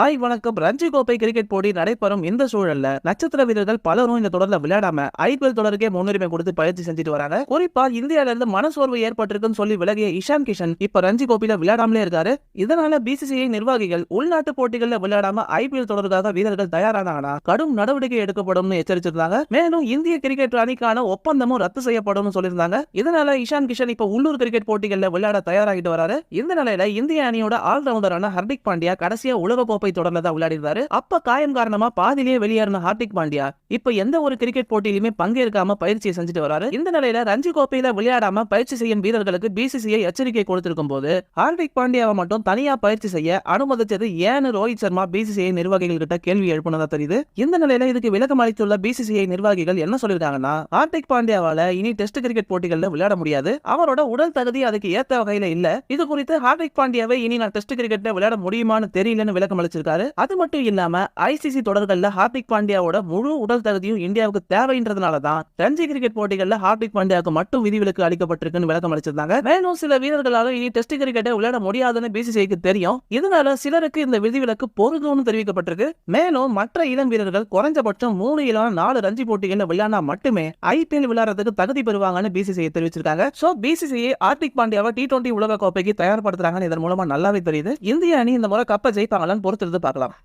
Hi வணக்கம். ரஞ்சி கோப்பை cricket போட்டி நடைபெறும் இந்த சூழல்ல நட்சத்திர வீரர்கள் பலரும் இந்த தொடர்ல விளையாடாம ஐபிஎல் தொடருக்கே முன்னுரிமை கொடுத்து பயிற்சி செஞ்சுட்டு வராங்க. குறிப்பா இந்தியால இருந்து மனசோர்வு ஏற்பட்டிருக்குன்னு சொல்லி விலகிய இஷான் கிஷன் இப்ப ரஞ்சி கோப்பையில விளையாடாமலே இருக்காரு. இதனால பிசிசிஐ நிர்வாகிகள் உள்நாட்டு போட்டிகள்ல விளையாடாம ஐபிஎல் தொடருக்காக வீரர்கள் தயாரானாங்கன்னா கடும் நடவடிக்கை எடுக்கப்படும்னு எச்சரிச்சிருந்தாங்க. மேலும் இந்திய கிரிக்கெட் அணிக்கான ஒப்பந்தமும் ரத்து செய்யப்படும்னு சொல்லியிருந்தாங்க. இதனால இஷான் கிஷன் இப்ப உள்ளூர் கிரிக்கெட் போட்டிகள்ல விளையாட தயாராகிட்டு வராரு. இந்த நிலையில இந்திய அணியோட ஆல்ரவுண்டரான ஹர்திக் பாண்டியா கடைசியா உலக கோப்பை தொடர்ல தான் விளையாடிருந்தாரு அப்ப காயம் காரணமா பாதிலேயே வெளியேறின ஹார்திக் பாண்டியா இப்ப எந்த ஒரு கிரிக்கெட் போட்டியிலுமே பங்கேற்காம பயிற்சியை செஞ்சுட்டு வராரு. இந்த நிலையில ரஞ்சி கோப்பையில விளையாடாம பயிற்சி செய்யும் வீரர்களுக்கு பிசிசிஐ எச்சரிக்கை கொடுத்திருக்கும் போது ஹார்திக் பாண்டியாவை மட்டும் தனியா பயிற்சி செய்ய அனுமதிச்சது ஏன்னு ரோஹித் சர்மா பிசிசிஐ நிர்வாகிகள் கிட்ட கேள்வி எழுப்பினதா தெரியுது? இந்த நிலையில இதுக்கு விளக்கம் அளித்துள்ள பிசிசிஐ நிர்வாகிகள் என்ன சொல்லிருக்காங்கன்னா ஹார்திக் பாண்டியாவால இனி டெஸ்ட் கிரிக்கெட் போட்டிகள்ல விளையாட முடியாது. அவரோட உடல் தகுதி அதுக்கு ஏத்த வகையில இல்ல. இது குறித்து ஹார்திக் பாண்டியாவை இனி நான் டெஸ்ட் கிரிக்கெட்ல விளையாட முடியுமான்னு தெரியலன்னு விளக்கம் அளிச்சிருக்காரு அது மட்டும் இல்லாம ஐசிசி தொடர்கள்ல ஹார்திக் பாண்டியாவோட முழு உடல் தகுதியும் இந்தியாவுக்கு தேவைன்றதுனால தான் ரஞ்சி கிரிக்கெட் போட்டிகள்ல ஹார்திக் பாண்டியாவுக்கு மட்டும் விதிவிலக்கு அளிக்கப்பட்டிருக்குன்னு விளக்கம் அளிச்சிருந்தாங்க. மேலும் சில வீரர்களால இனி டெஸ்ட் கிரிக்கெட்டை விளையாட முடியாதுன்னு பிசிசிஐக்கு தெரியும். இதனால சிலருக்கு இந்த விதிவிலக்கு பொருந்தும்னு தெரிவிக்கப்பட்டிருக்கு. மேலும் மற்ற இளம் வீரர்கள் குறைஞ்சபட்சம் மூணு இளம் நாலு ரஞ்சி போட்டிகள் விளையாடினா மட்டுமே ஐபிஎல் விளையாடுறதுக்கு தகுதி பெறுவாங்கன்னு பிசிசிஐ தெரிவிச்சிருக்காங்க. சோ பிசிசிஐ ஹார்திக் பாண்டியாவை டி டுவெண்டி உலக கோப்பைக்கு தயார்படுத்துறாங்கன்னு இதன் மூலமா நல்லாவே தெரியுது. இந்திய அணி இந்த முறை கப்பை ஜெயிப்பாங்களான்னு பொறுத்து பொறுத்திருந்து பார்க்கலாம்